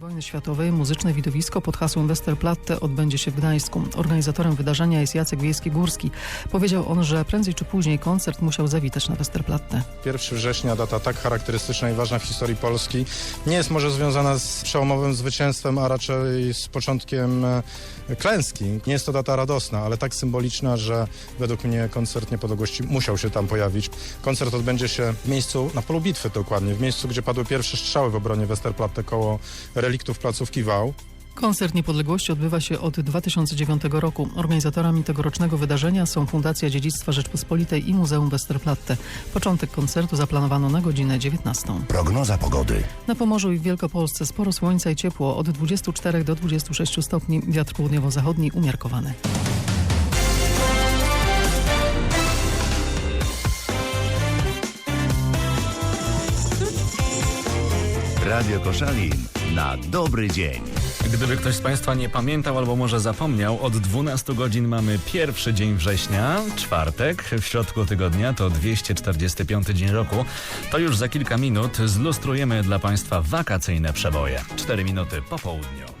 Wojny Światowej muzyczne widowisko pod hasłem Westerplatte odbędzie się w Gdańsku. Organizatorem wydarzenia jest Jacek Wiejski-Górski. Powiedział on, że prędzej czy później koncert musiał zawitać na Westerplatte. 1 września, data tak charakterystyczna i ważna w historii Polski, nie jest może związana z przełomowym zwycięstwem, a raczej z początkiem e, klęski. Nie jest to data radosna, ale tak symboliczna, że według mnie koncert Niepodległości musiał się tam pojawić. Koncert odbędzie się w miejscu, na polu bitwy dokładnie, w miejscu, gdzie padły pierwsze strzały w obronie Westerplatte koło reliktów placówki Wał. Koncert Niepodległości odbywa się od 2009 roku. Organizatorami tegorocznego wydarzenia są Fundacja Dziedzictwa Rzeczpospolitej i Muzeum Westerplatte. Początek koncertu zaplanowano na godzinę 19. Prognoza pogody. Na Pomorzu i w Wielkopolsce sporo słońca i ciepło, od 24 do 26 stopni, wiatr południowo-zachodni umiarkowany. Radio Koszalin na dobry dzień. Gdyby ktoś z Państwa nie pamiętał albo może zapomniał, od 12 godzin mamy pierwszy dzień września, czwartek, w środku tygodnia to 245 dzień roku. To już za kilka minut zlustrujemy dla Państwa wakacyjne przeboje. 4 minuty po południu.